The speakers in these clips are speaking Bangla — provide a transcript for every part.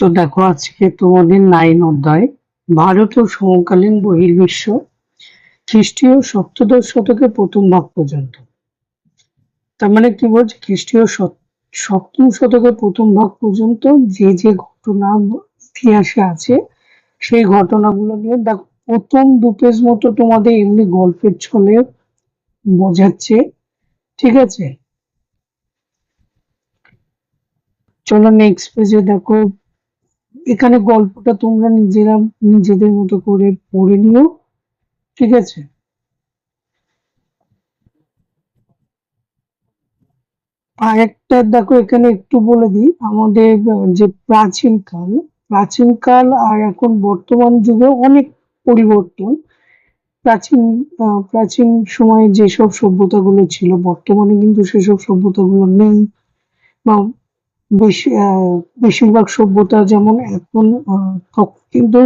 তো দেখো, আজকে তোমাদের নাইন অধ্যায়, ভারত ও সমকালীন বহির্বিশ্ব, খ্রিস্টীয় সপ্তদশ শতকের প্রথম ভাগ পর্যন্ত। তার মানে কি বলছে? খ্রিস্টীয় সপ- সপ্তম শতকের প্রথম ভাগ পর্যন্ত যে যে ঘটনা ইতিহাসে আছে, সেই ঘটনাগুলো নিয়ে দেখো, প্রথম দু পেজ মতো তোমাদের এমনি গল্পের ছলে বোঝাচ্ছে, ঠিক আছে? চলো নেক্সট পেজে দেখো এখানে গল্পটা তোমরা নিজেরা, নিজেদের মতো করে পড়ে নিও, ঠিক আছে? আর একটা দেখো, এখানে একটু বলে দিই, আমাদের যে প্রাচীন কাল প্রাচীন কাল আর এখন বর্তমান যুগে অনেক পরিবর্তন। প্রাচীন প্রাচীন সময়ে যেসব সভ্যতাগুলো ছিল, বর্তমানে কিন্তু সেসব সভ্যতাগুলো নেই, বা বেশিরভাগ সভ্যতা যেমন এখন কিন্তু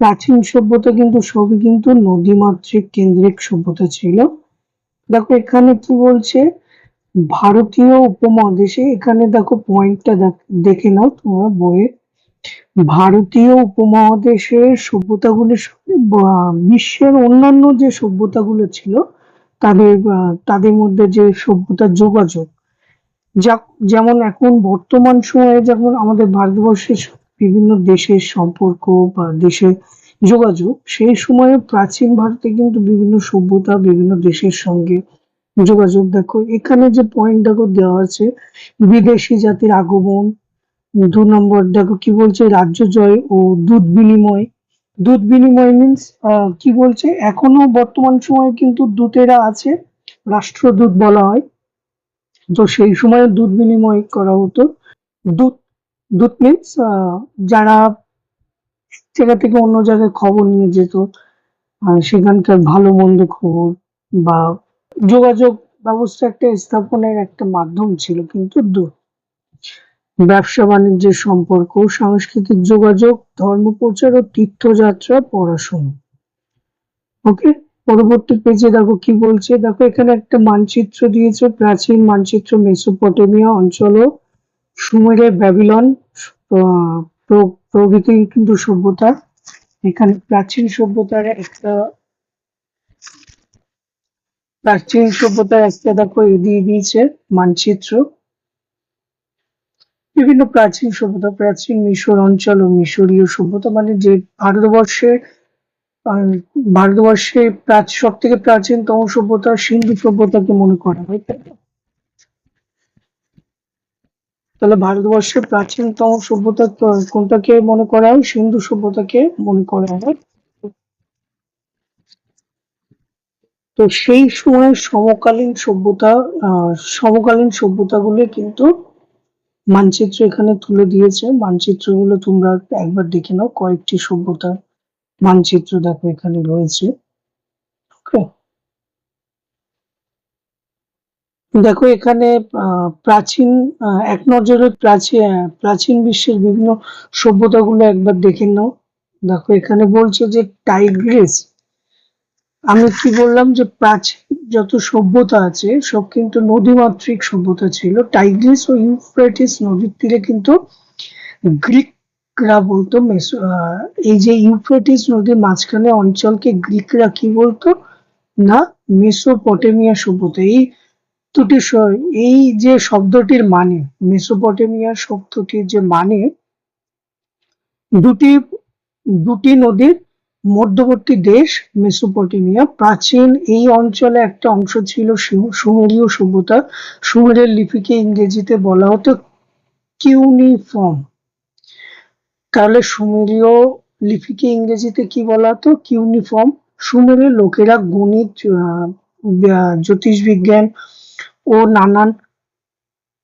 প্রাচীন সভ্যতা কিন্তু সবই কিন্তু নদীমাতৃক কেন্দ্রিক সভ্যতা ছিল। দেখো এখানে কি বলছে? ভারতীয় উপমহাদেশে এখানে দেখো পয়েন্টটা দেখে নাও তোমরা বইয়ে। ভারতীয় উপমহাদেশের সভ্যতাগুলির সঙ্গে বিশ্বের অন্যান্য যে সভ্যতাগুলো ছিল, তাদের তাদের মধ্যে যে সভ্যতার যোগাযোগ যা, যেমন এখন বর্তমান সময়ে যেমন আমাদের ভারতবর্ষের বিভিন্ন দেশের সম্পর্ক বা দেশের যোগাযোগ, সেই সময়ে প্রাচীন ভারতে কিন্তু বিভিন্ন সভ্যতা, বিভিন্ন দেশের সঙ্গে যোগাযোগ। দেখো, এখানে যে পয়েন্ট দেখো দেওয়া আছে, বিদেশি জাতির আগমন, দু নম্বর দেখো কি বলছে, রাজ্য জয় ও দুধ বিনিময়। দুধ বিনিময় মিন্স কি বলছে? এখনও বর্তমান সময়ে কিন্তু দূতেরা আছে, রাষ্ট্রদূত বলা হয়। তো সেই সময় দুধ বিনিময় করা হতো। দুধ দুধ মিন্স যারা জায়গা থেকে অন্য জায়গায় খবর নিয়ে যেত সেখানকার ভালো মন্দ খবর বা যোগাযোগ ব্যবস্থা একটা স্থাপনের একটা মাধ্যম ছিল কিন্তু দুধ। ব্যবসা বাণিজ্যের সম্পর্ক, সাংস্কৃতিক যোগাযোগ ধর্ম প্রচার ও তীর্থযাত্রা, পড়াশোনা। ওকে পরবর্তী পেজে দেখো কি বলছে? দেখো, এখানে একটা মানচিত্র দিয়েছে, প্রাচীন মানচিত্র মেসোপটেমিয়া অঞ্চল ও সুমেরের ব্যাবিলন প্রভৃতি কিন্তু সভ্যতা। এখানে প্রাচীন সভ্যতার একটা, প্রাচীন সভ্যতার একটা দেখো এ দিয়ে দিয়েছে মানচিত্র। বিভিন্ন প্রাচীন সভ্যতা, প্রাচীন মিশর অঞ্চল ও মিশরীয় সভ্যতা মানে যে ভারতবর্ষে সব থেকে প্রাচীনতম সভ্যতা সিন্ধু সভ্যতাকে মনে করা হয়। তাহলে ভারতবর্ষের প্রাচীনতম সভ্যতা কোনটাকে মনে করা হয়? সিন্ধু সভ্যতাকে মনে করা হয়। তো সেই সময় সমকালীন সভ্যতা সমকালীন সভ্যতাগুলো কিন্তু মানচিত্র এখানে তুলে দিয়েছে। মানচিত্রগুলো তোমরা একবার দেখে নাও কয়েকটি সভ্যতার মানচিত্র দেখো এখানে রয়েছে। ওকে দেখো এখানে প্রাচীন এক নজরে প্রাচীন প্রাচীন বিশ্বের বিভিন্ন সভ্যতাগুলো একবার দেখে নাও। দেখো এখানে বলছে যে টাইগ্রেস আমি কি বললাম যে প্রাচীন যত সভ্যতা আছে, সব কিন্তু নদীমাতৃক সভ্যতা ছিল। টাইগ্রিস ও ইউফ্রেটিস নদীর তীরে কিন্তু গ্রিকরা বলতো এই যে ইউফ্রেটিস নদীর মাঝখানে অঞ্চলকে গ্রিকরা কি বলতো? না, মেসোপটেমিয়া সভ্যতা। এই দুটি এই যে শব্দটির মানে মেসোপটেমিয়া শব্দটির যে মানে দুটি দুটি নদীর মধ্যবর্তী দেশ মেসোপটেমিয়া। প্রাচীন এই অঞ্চলে একটা অংশ ছিল সুমেরীয় সভ্যতা। সুমেরের লিপিকে ইংরেজিতে বলা হতো কিউনিফর্ম। তাহলে সুমেরীয় লিপিকে ইংরেজিতে কি বলা হতো? কিউনিফর্ম। সুমেরের লোকেরা গণিত আহ, জ্যোতিষবিজ্ঞান ও নানান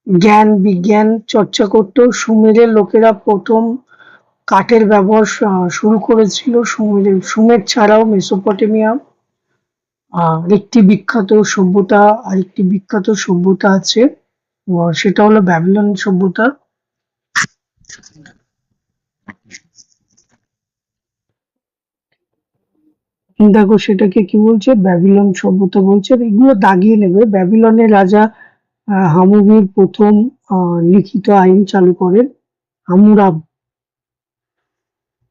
জ্ঞান বিজ্ঞান চর্চা করত। সুমেরের লোকেরা প্রথম কাঠের ব্যবহার শুরু করেছিল সুমের সুমের ছাড়াও মেসোপটেমিয়া একটি বিখ্যাত সভ্যতা আর একটি বিখ্যাত সভ্যতা আছে সেটা হলো ব্যাবিলন সভ্যতা। দেখো সেটাকে কি বলছে? ব্যাবিলন সভ্যতা বলছে। এগুলো দাগিয়ে নেবে। ব্যাবিলনের রাজা হামুবির প্রথম লিখিত আইন চালু করেন হামুরাব।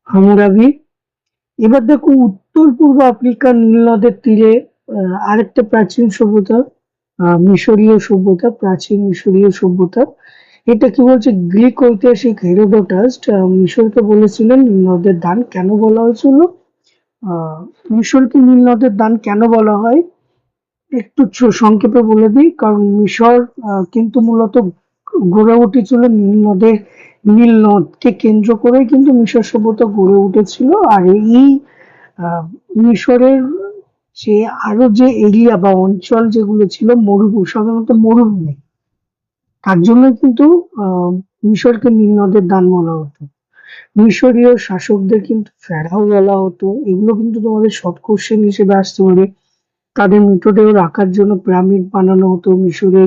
হামুরাবি। এবার দেখো উত্তর পূর্ব আফ্রিকার নীল নদের তীরে আরেকটা প্রাচীন সভ্যতা মিশরীয় সভ্যতা, প্রাচীন মিশরীয় সভ্যতা। এটা কি বলছে? গ্রিক ঐতিহাসিক হেরোডোটাস মিশরকে বলেছিলেন নীল নদের দান। কেন বলা হয়েছিল? মিশরকে নীল নদের দান কেন বলা হয়? একটু সংক্ষেপে বলে দিই, কারণ মিশর কিন্তু মূলত গড়ে উঠেছিল নীল নদের, নীল নদকে কেন্দ্র করে কিন্তু মিশর সভ্যতা গড়ে উঠেছিল। আর এই মিশরের যে আরও যে এরিয়া বা অঞ্চল যেগুলো ছিল, মরুভূমি, সাধারণত মরুভূমি, তার জন্য কিন্তু মিশরকে নীল নদের দান বলা হতো। মিশরীয় শাসকদের কিন্তু ফেরাও বলা হতো এগুলো কিন্তু তোমাদের শর্ট কোশ্চেন হিসেবে আসতে পারে। তাদের মৃতদেহ রাখার জন্য পিরামিড বানানো হতো মিশরে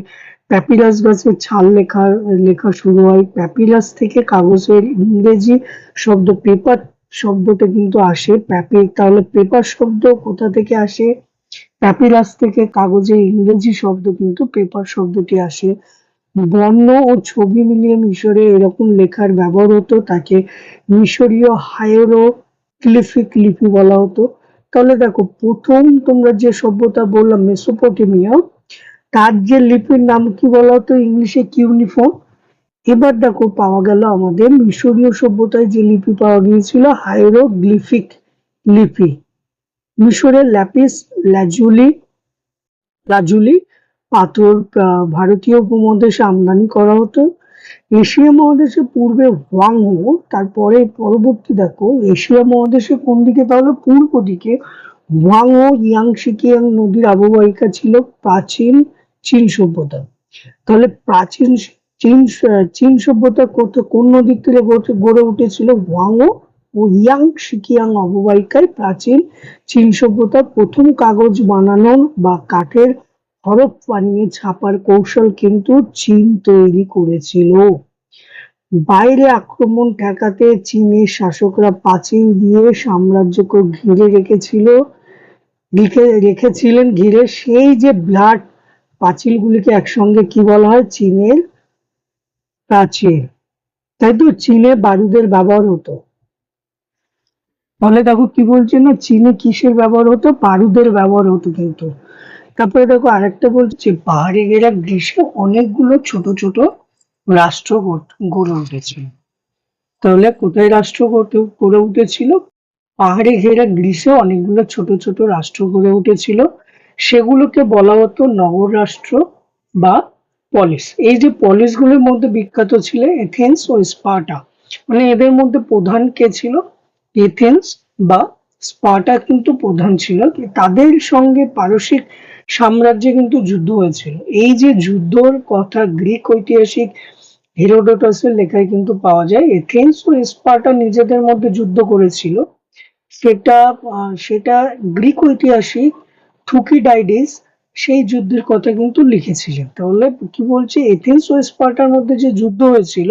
প্যাপিরাস গাছের ছাল লেখা লেখা শুরু হয়। প্যাপিরাস থেকে কাগজের ইংরেজি শব্দ, পেপার শব্দটা কিন্তু আসে। প্যাপি, তাহলে পেপার শব্দ কোথা থেকে আসে? প্যাপিরাস থেকে কাগজের ইংরেজি শব্দ কিন্তু পেপার শব্দটি আসে। বর্ণ ও ছবি মিলিয়ে মিশরে এরকম লেখার ব্যবহার হতো, তাকে মিশরীয় হায়ারোগ্লিফিক লিপি বলা হতো। তাহলে দেখো, প্রথম তোমরা যে সভ্যতা বললাম, মেসোপটেমিয়া, তার যে লিপির নাম কি বলা হতো? ইংলিশে কিউনিফর্ম। এবার দেখো, পাওয়া গেল আমাদের মিশরীয় সভ্যতায় যে লিপি পাওয়া গিয়েছিল, হায়ারোগ্লিফিক লিপি। মিশরের ল্যাপিস, ল্যাজুলি লাজুলি পাথর ভারতীয় উপমহাদেশে আমদানি করা হতো। এশিয়া মহাদেশে পূর্বে হোয়াংহো, তারপরে পরবর্তী দেখো, এশিয়া মহাদেশে কোন দিকে? তাহলে পূর্ব দিকে। হোয়াংহো ইয়াংশিকিয়াং নদীর অববাহিকা ছিল প্রাচীন চীন সভ্যতা। তাহলে প্রাচীন চীন চীন সভ্যতা করতে কোন নদীর তীরে গড়ে- উঠেছিল? হোয়াংহো ও ইয়াং শিকিয়াং অববাহিকায় প্রাচীন চীন সভ্যতার প্রথম কাগজ বানানোর বা কাঠের হরফ বানিয়ে ছাপার কৌশল কিন্তু চীন তৈরি করেছিল। বাইরে আক্রমণ ঠেকাতে চীনের শাসকরা প্রাচীন দিয়ে সাম্রাজ্যকে ঘিরে রেখেছিল রেখেছিলেন ঘিরে সেই যে ব্লাড পাঁচিলগুলিকে একসঙ্গে কি বলা হয়? চীনের প্রাচীর। তাই তো চীনে বারুদের ব্যবহার হতো। তাহলে দেখো কি বলছে না চীনে কিসের ব্যবহার হতো? বারুদের ব্যবহার হতো কিন্তু। তারপরে দেখো আরেকটা বলছে, পাহাড়ে ঘেরা গ্রীষ্মে অনেকগুলো ছোট ছোট রাষ্ট্র গড়ে উঠেছিল। তাহলে কোথায় রাষ্ট্র গড়ে- উঠেছিল? পাহাড়ে ঘেরা গ্রীসে অনেকগুলো ছোট ছোট রাষ্ট্র গড়ে উঠেছিল। সেগুলোকে বলা হতো নগর রাষ্ট্র বা পলিস এই যে পলিসগুলোর মধ্যে বিখ্যাত ছিল এথেন্স ও স্পার্টা। মানে এদের মধ্যে প্রধান কে ছিল? এথেন্স বা স্পার্টা কিন্তু প্রধান ছিল। তাদের সঙ্গে পারসিক সাম্রাজ্যে কিন্তু যুদ্ধ হয়েছিল। এই যে যুদ্ধর কথা গ্রিক ঐতিহাসিক হেরোডোটাসের লেখায় কিন্তু পাওয়া যায়, এথেন্স ও স্পার্টা নিজেদের মধ্যে যুদ্ধ করেছিল। সেটা সেটা গ্রিক ঐতিহাসিক থুকিডাইডিস সেই যুদ্ধের কথা কিন্তু লিখেছিলেন। তাহলে কি বলছে? এথেন্স ও স্পার্টার মধ্যে যে যুদ্ধ হয়েছিল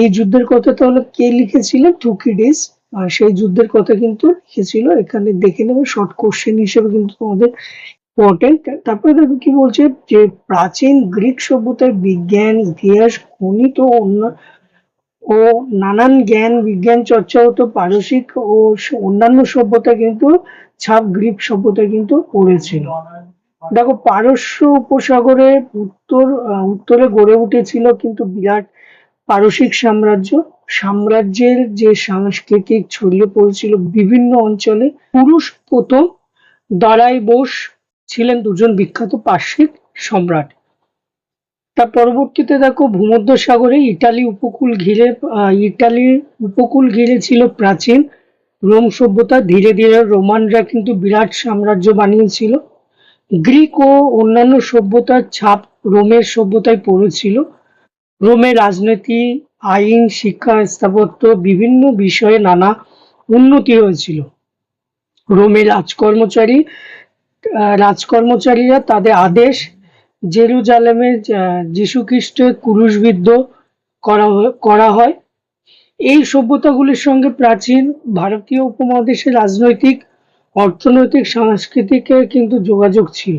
এই যুদ্ধের কথা তাহলে কে লিখেছিলেন থুকিডিস সেই যুদ্ধের কথা কিন্তু লিখেছিল এখানে দেখে নেবে শর্ট কোশ্চেন হিসেবে কিন্তু তোমাদের ইম্পর্টেন্ট তারপরে দেখো কি বলছে যে, প্রাচীন গ্রিক সভ্যতার বিজ্ঞান, ইতিহাস, গণিত ও অন্য ও নানান জ্ঞান, বিজ্ঞান চর্চা হতো। পারসিক ও অন্যান্য সভ্যতা কিন্তু ছাপ গ্রিক সভ্যতা কিন্তু পড়েছিল। দেখো, পারস্য উপসাগরে উত্তর উত্তরে গড়ে উঠেছিল কিন্তু বিরাট পারসিক সাম্রাজ্য। সাম্রাজ্যের যে সাংস্কৃতিক ছড়িয়ে পড়েছিল বিভিন্ন অঞ্চলে, পুরুষ প্রথম দারাই বোস ছিলেন দুজন বিখ্যাত পার্শ্বিক সম্রাট। তার পরবর্তীতে দেখো ভূমধ্যসাগরে ইটালি উপকূল ঘিরে ইটালির উপকূল ঘিরে ছিল প্রাচীন রোম সভ্যতা। ধীরে ধীরে রোমানরা কিন্তু বিরাট সাম্রাজ্য বানিয়েছিল। গ্রিক ও অন্যান্য সভ্যতার ছাপ রোমের সভ্যতায় পড়েছিল। রোমের রাজনীতি আইন, শিক্ষা, স্থাপত্য বিভিন্ন বিষয়ে নানা উন্নতি হয়েছিল। রোমে রাজকর্মচারী রাজকর্মচারীরা তাদের আদেশ জেরুজালেমে যীশু খ্রিস্টের ক্রুশবিদ্ধ করা করা হয়। এই সভ্যতাগুলির সঙ্গে প্রাচীন ভারতীয় উপমহাদেশের রাজনৈতিক, অর্থনৈতিক, সাংস্কৃতিকের কিন্তু যোগাযোগ ছিল।